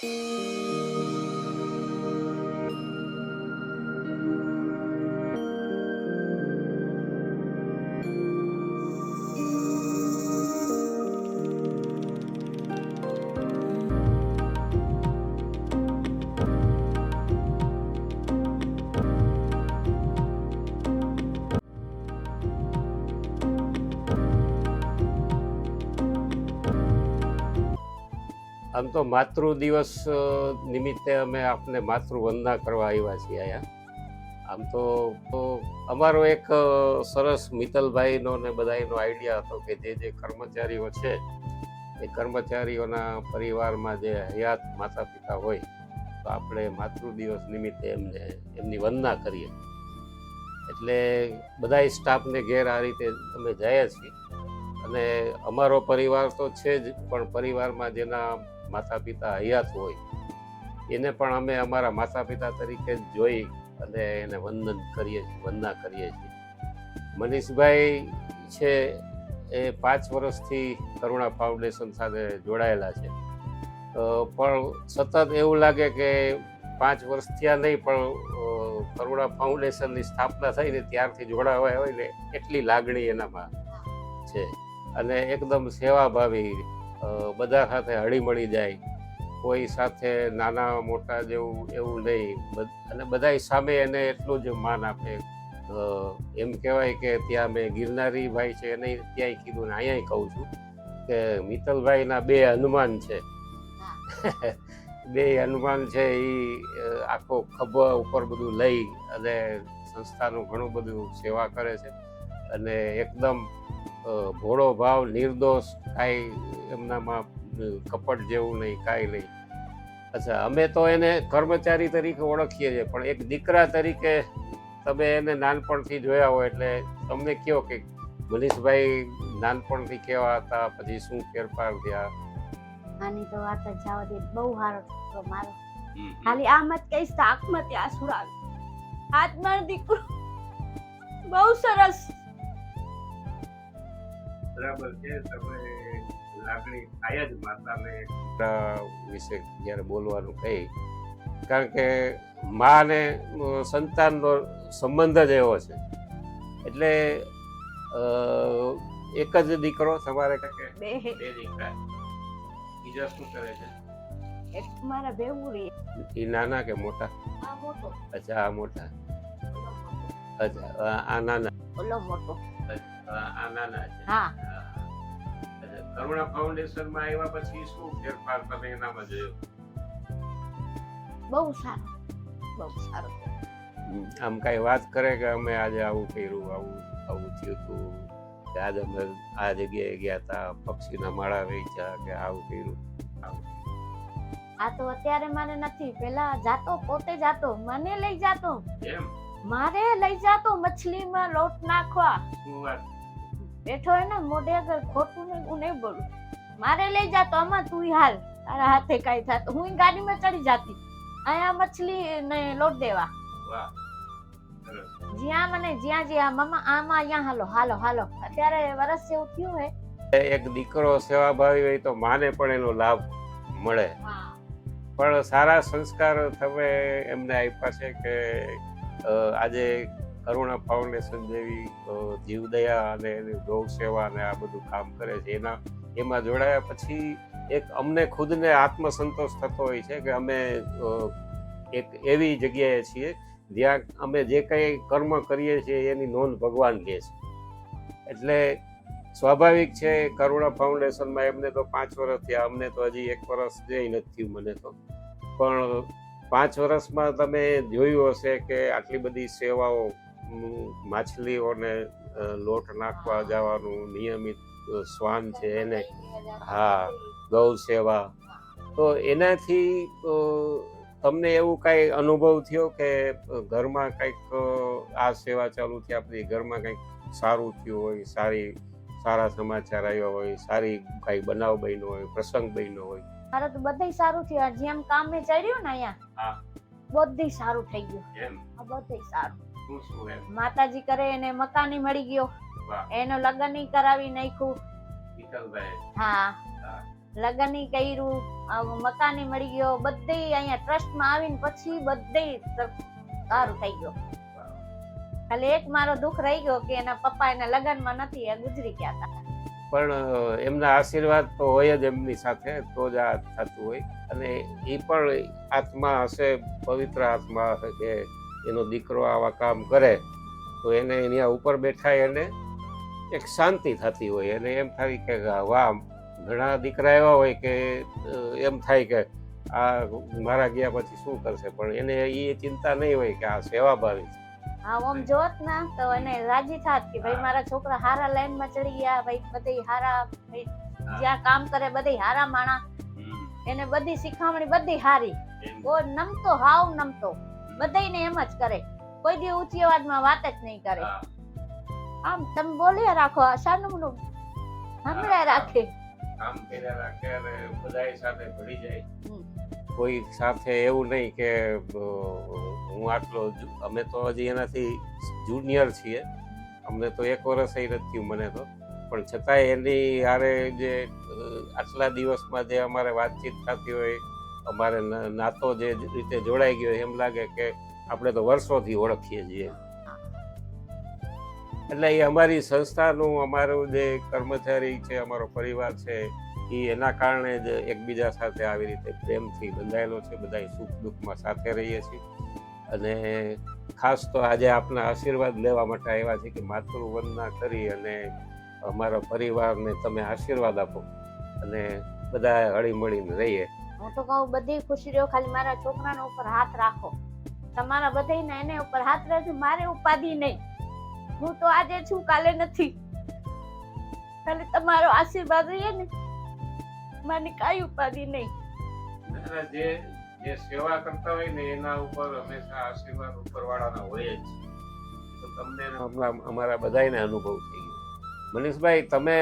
Música આમ તો માતૃ દિવસ નિમિત્તે અમે આપને માતૃવંદના કરવા આવ્યા છીએ અહીંયા. આમ તો અમારો એક સરસ મિત્તલભાઈનો ને બધાનો આઈડિયા હતો કે જે જે કર્મચારીઓ છે, એ કર્મચારીઓના પરિવારમાં જે હયાત માતા પિતા હોય, તો આપણે માતૃ દિવસ નિમિત્તે એમને, એમની વંદના કરીએ. એટલે બધાય સ્ટાફને ઘેર આ રીતે અમે જઈએ છીએ. અને અમારો પરિવાર તો છે જ, પણ પરિવારમાં જેના માતા પિતા હયાત હોય, એને પણ અમે અમારા માતા પિતા તરીકે જ જોઈ અને એને વંદન કરીએ છીએ, વંદના કરીએ છીએ. મનીષભાઈ છે એ પાંચ વર્ષથી કરુણા ફાઉન્ડેશન સાથે જોડાયેલા છે. પણ સતત એવું લાગે કે પાંચ વર્ષ થયા નહીં, પણ કરુણા ફાઉન્ડેશનની સ્થાપના થઈ ને ત્યારથી જોડાવાય હોય ને, એટલી લાગણી એનામાં છે. અને એકદમ સેવાભાવી બધા સાથે હળીમળી જાય. કોઈ સાથે નાના મોટા જેવું એવું નહીં. અને બધાય સામે એને એટલું જ માન આપે. એમ કહેવાય કે ત્યાં મેં ગિરનારી ભાઈ છે એને ત્યાંય કીધું ને અહીંયા કહું છું કે મિત્તલભાઈના બે હનુમાન છે. બે હનુમાન છે એ આખો ખભા ઉપર બધું લઈ અને સંસ્થાનું ઘણું બધું સેવા કરે છે. અને એકદમ ભોળો ભાવ નિર્દોષ કાંઈ એમનામાં કપટ જેવું નહીં કાંઈ નહીં. અચ્છા અમે તો એને કર્મચારી તરીકે ઓળખીએ છીએ પણ એક દીકરા તરીકે તમે એને નાનપણથી જોયા હોય એટલે તમને કયો કે મનીષભાઈ નાનપણથી કેવા હતા પછી શું ફેરફાર થયા? આની તો વાત જ જાવ દે બહુ સારો છોકરો મારો. ખાલી આમ જ કઈ તો ત્યાં સુરાવ આજ દીકરો. બહુ સરસ. બરાબર છે તમે લાગણી થાય જ માતાને. વિશે જ્યારે બોલવાનું કહી કારણ કે મા અને સંતાનનો સંબંધ જ એવો છે. એટલે એક જ દીકરો તમારે કે બે. બે દીકરા? બીજા શું કરે છે? એક મારા રહે એ નાના કે મોટા? આ મોટો. અચ્છા આ મોટા. અચ્છા આ- નાના ઓલો મોટો. આ નાના છે. હા. કરુણા ફાઉન્ડેશનમાં આવ્યા પછી શું ફેરફાર તમે એનામાં જોયો? બહુ સારો. બહુ સારો. આમ કઈ વાત કરે કે અમે આજે આવું કર્યું આવું આવું થયું હતું કે આજે અમે આ જગ્યાએ ગયા હતા પક્ષીના માળા વેચ્યા કે આવું કર્યું? આવું. આ તો અત્યારે મને નથી. પેલા જાતો પોતે જાતો. મને લઈ જાતો. એમ? મારે લઈ જાતો મછલીમાં લોટ નાખવા. શું વાત? બેઠો હે ને મોઢે આગળ ખોટું નહીં હું નહીં બોલું. મારે લઈ જાતો આમાં તું હાલ. તારા હાથે કાઈ થાત. હું ઈ ગાડીમાં ચડી જાતી. અહીંયા મછલી ને લોટ દેવા. જ્યાં મને જ્યાં જ્યાં મમ્મા આમાં અહીંયા હાલો હાલો હાલો. અત્યારે વરસ જેવું થયું હે. એક દીકરો સેવાભાવી હોય તો માને પણ એનો લાભ મળે. પણ સારા સંસ્કાર તમે એમને આપ્યા છે કે આજે કરુણા ફાઉન્ડેશન જેવી જીવદયા અને એની ગૌ સેવા અને આ બધું કામ કરે છે. એના, એમાં જોડાયા પછી એક અમને ખુદને આત્મસંતોષ થતો હોય છે કે અમે એક એવી જગ્યાએ છીએ જ્યાં અમે જે કંઈ કર્મ કરીએ છીએ એની નોંધ ભગવાન લે છે. એટલે સ્વાભાવિક છે કરુણા ફાઉન્ડેશનમાં એમને તો પાંચ વર્ષ થયા, અમને તો હજી એક વર્ષ જે નથી થયું મને તો. પણ પાંચ વર્ષમાં તમે જોયું હશે કે આટલી બધી સેવાઓ માછલીઓને લોટ નાખવા જવાનું નિયમિત શ્વાન છે એને. હા. ગૌ સેવા. તો એનાથી તમને એવું કાંઈ અનુભવ થયો કે ઘરમાં કંઈક આ સેવા ચાલુ થયા પછી ઘરમાં કંઈક સારું થયું હોય સારી સારા સમાચાર આવ્યા હોય સારી કાંઈ બનાવ બન્યો હોય પ્રસંગ બન્યો હોય? મારે તો બધે સારું થયું. જેમ કામ મેં ચડ્યું ને અહીંયા હા. બધે સારું થઈ ગયું. એમ. બધે સારું. એમ. માતાજી કરે એને મકાની મળી ગયો. એનો લગ્ન ય કરાવી નાખ્યું. વિઠ્ઠલભાઈ. હા. લગ્ન લગ્ન કર્યું મકાની મળી ગયો. બધે અહીંયા ટ્રસ્ટમાં આવીને પછી બધે સારું થઈ ગયો. ખાલી એક મારો દુઃખ રહી ગયો કે એના પપ્પા એના લગ્નમાં નથી એ ગુજરી ગયા હતા. પણ એમના આશીર્વાદ તો હોય જ એમની સાથે તો જ આ થતું હોય. અને એ પણ આત્મા હશે પવિત્ર આત્મા હશે. કે એનો દીકરો આવા કામ કરે તો એને અહીંયા ઉપર બેઠા એને એક શાંતિ થતી હોય. અને એમ થાય કે વાહ ઘણા દીકરા એવા હોય કે એમ થાય કે આ મારા ગયા પછી શું કરશે? પણ એને એ ચિંતા નહીં હોય કે આ સેવાભાવી છે. હા ઓમ જોત ના તો એને રાજી થાત કે ભાઈ મારા છોકરા હારા લાઈનમાં ચડી ગયા ભાઈ બધે હારા ભાઈ જ્યાં કામ કરે બધે હારા માણા. એને બધી શીખામણી બધી હારી. ઓ નમતો હાવ નમતો. બધાયને એમ જ કરે. કોઈ દી ઊંચી અવાજમાં વાત જ નહીં કરે. આમ તમે બોલ્યા રાખો શાનું સાંભળ્યા રાખે. કામ કર્યા રાખે અને બધાય સાથે ભળી જાય. હમ. કોઈ સાથે એવું નહીં કે હું આટલો અમે તો હજી એનાથી જુનિયર છીએ. અમને તો એક વર્ષ નથી થયું મને તો. પણ છતાંય એની હારે જે આટલા દિવસમાં જે અમારે વાતચીત થતી હોય અમારે નાતો જે રીતે જોડાઈ ગયો એમ લાગે કે આપણે તો વર્ષોથી ઓળખીએ છીએ. એટલે એ અમારી સંસ્થાનું, અમારું જે કર્મચારી છે, અમારો પરિવાર છે એ એના કારણે જ એકબીજા સાથે આવી રીતે પ્રેમથી બંધાયેલો છે બધા સુખ દુઃખમાં સાથે રહીએ છીએ. અને ખાસ તો આજે આપના આશીર્વાદ લેવા માટે આવ્યા છે કે માતૃવંદના કરી અને અમારા પરિવારને તમે આશીર્વાદ આપો. અને બધા હળીમળીને રહીએ. હું તો કહું, બધી ખુશી રહ્યો, ખાલી મારા છોકરાના ઉપર હાથ રાખો. તમારા બધાયને એને ઉપર હાથ રાખજો, મારે ઉપાધિ નહીં. હું તો આજે છું, કાલે નથી. ખાલી તમારો આશીર્વાદ રહીએ ને મને કાંઈ ઉપાધિ નહીં. જે જે સેવા કરતા હોય ને, એના ઉપર હંમેશા આશીર્વાદ ઉપરવાળાના હોય જ. તો તમને અમારા બધાને અનુભવ થઈ ગયો. મનીષભાઈ, તમે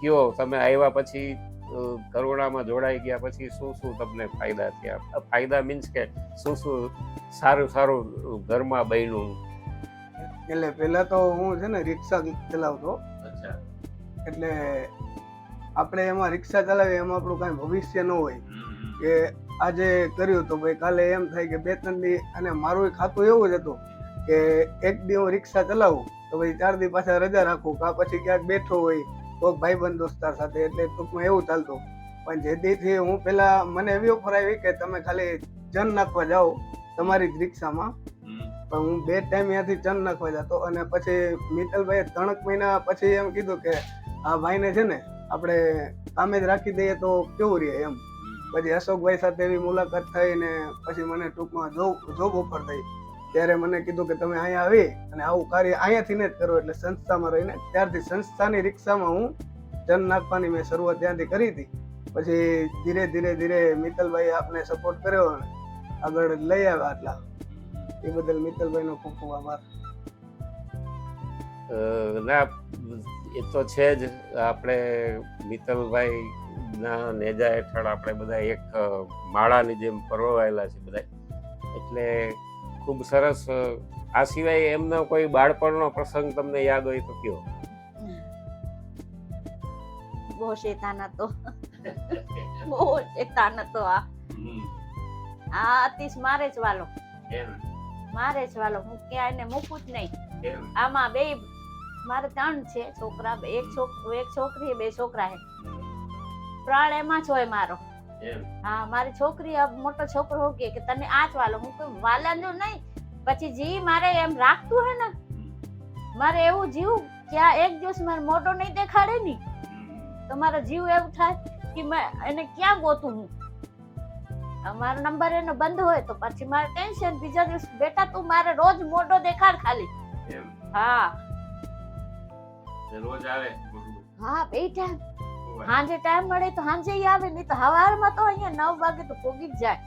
કયો? તમે આવ્યા પછી અ, કરુણામાં જોડાઈ ગયા પછી શું શું તમને ફાયદા થયા? ફાયદા મીન્સ કે શું શું સારું સારું ઘરમાં બન્યું? એટલે પહેલા તો હું છે ને રિક્ષા ચલાવતો. અચ્છા. એટલે આપણે એમાં રિક્ષા ચલાવીએ એમાં આપણું કાંઈ ભવિષ્ય ન હોય. કે આજે કર્યું તો ભાઈ કાલે એમ થાય કે બે ત્રણ દી અને મારું ખાતું એવું જ હતું કે એક દી હું રિક્ષા ચલાવું તો પછી ચાર દી પાછા રજા રાખું કા પછી ક્યાંક બેઠો હોય. તો ભાઈબંધ દોસ્તાર સાથે એટલે ટૂંકમાં એવું ચાલતું. પણ જેથી હું પેલા મને એવી ઓફર આવી કે તમે ખાલી ચન નાખવા જાઓ તમારી જ રિક્ષામાં. પણ હું બે ટાઈમ ત્યાંથી ચન નાખવા જતો અને પછી મિત્તલભાઈએ ત્રણક મહિના પછી એમ કીધું કે આ ભાઈને છે ને આપણે કામે જ રાખી દઈએ તો કેવું રહે એમ. પછી અશોકભાઈ સાથે એવી મુલાકાત થઈ ને પછી મને ટૂંકમાં જોબ જોબ ઓફર થઈ. ત્યારે મને કીધું કે તમે અહીંયા આવી અને આવું કાર્ય અહીંયાથી જ કરો એટલે સંસ્થામાં રહીને ત્યારથી સંસ્થાની રિક્ષામાં હું જન નાખવાની મેં શરૂઆત ત્યાંથી કરી હતી. પછી ધીરે ધીરે ધીરે મિત્તલભાઈ આપને સપોર્ટ કર્યો આગળ લઈ આવ્યા આટલા. એ બદલ મિત્તલભાઈનો ખૂબ ખૂબ આભાર. ના, એ તો છે જ. આપણે મિત્તલભાઈ ના નેજા હેઠળ આપણે બધા એક માળાની જેમ પરોવાયેલા છે બધા એટલે ખૂબ સરસ આ સિવાય એમનો કોઈ બાળપણનો પ્રસંગ તમને યાદ હોય તો કયો? બહુ શેતાન હતો. બહુ શેતાન હતો આ. આ અતિશ મારે જ વાલો. મારે જ વાલો. હું ક્યાં એને મૂકું જ નહીં. આમાં બે મારે ત્રણ છે છોકરા એક છોકરો એક છોકરી બે છોકરા છે. પ્રાણ એમાં જ હોય મારો. હા મારી છોકરી મોટો છોકરો હો કે તને આ જ વાલો હું કોઈ વાલાનું નહીં. પછી જી મારે એમ રાખતું હે ને મારે એવું જીવ કે આ એક દિવસ મારે મોટો નહીં દેખાડે ની તો મારો જીવ એવું થાય કે મેં એને ક્યાં ગોતું હું? મારો નંબર એનો બંધ હોય તો પછી મારે ટેન્શન બીજા દિવસ બેટા તું મારે રોજ મોઢો દેખાડ ખાલી. હા. રોજ આવે હા બે ટાઈમ સાંજે ટાઈમ મળે તો સાંજે આવે નહીં તો હવારમાં તો અહીંયા નવ વાગે તો પોગી જ જાય.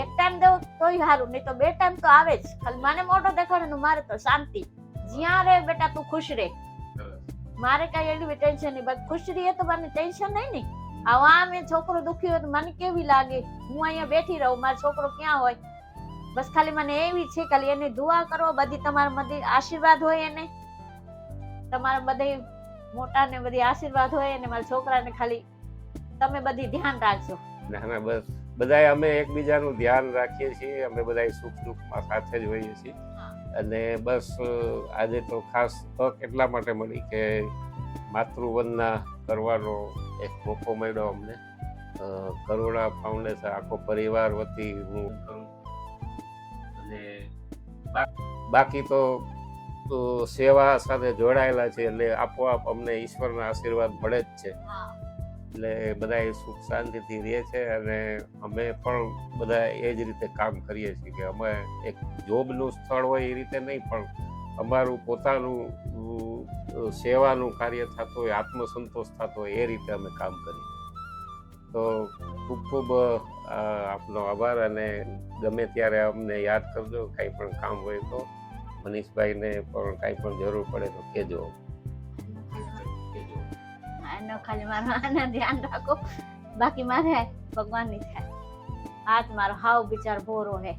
એક ટાઈમ દઉં તોય સારું નહીં તો બે ટાઈમ તો આવે જ. ખાલી મને મોટો દેખાડે મારે તો શાંતિ. જ્યાં રે બેટા તું ખુશ રે મારે કઈ એવી ટેન્શન નહીં બસ ખુશ રહીએ તો મને ટેન્શન નહીં ને. આવા મેં છોકરો દુખી હોય તો મને કેવી લાગે? હું અહીંયા બેઠી રહું મારો છોકરો ક્યાં હોય? બસ ખાલી મને એવી છે ખાલી એની દુઆ કરો બધી તમારા બધી આશીર્વાદ હોય એને. તમારા બધે મોટા ને બધી આશીર્વાદ હોય અને મારા છોકરાને ખાલી તમે બધી ધ્યાન રાખજો. ના ના બસ. બધાય અમે એકબીજાનું ધ્યાન રાખીએ છીએ. અમે બધાય સુખ દુઃખમાં સાથે જ હોઈએ છીએ. અને બસ આજે તો ખાસ તક એટલા માટે મળી કે માતૃવંદના કરવાનો એક મોકો મળ્યો અમને. કરુણા ફાઉન્ડેશન આખો પરિવાર વતી હું કરું. અને બાકી તો તો સેવા સાથે જોડાયેલા છે એટલે આપોઆપ અમને ઈશ્વરના આશીર્વાદ મળે જ છે. એટલે બધા સુખ શાંતિથી રહે છે અને અમે પણ બધા એ જ રીતે કામ કરીએ છીએ કે અમે એક જોબનું સ્થળ હોય એ રીતે નહીં પણ અમારું પોતાનું સેવાનું કાર્ય થતું હોય આત્મસંતોષ થતો હોય એ રીતે અમે કામ કરીએ તો ખૂબ ખૂબ આપનો આભાર અને ગમે ત્યારે અમને યાદ કરજો કંઈ પણ કામ હોય તો. મનીષભાઈને પણ કાંઈ પણ જરૂર પડે તો કહેજો. એનો ખાલી મારો આના ધ્યાન રાખો. બાકી મારે ભગવાનની થાય. હાથ મારો હાવ બિચાર ભોરો હે.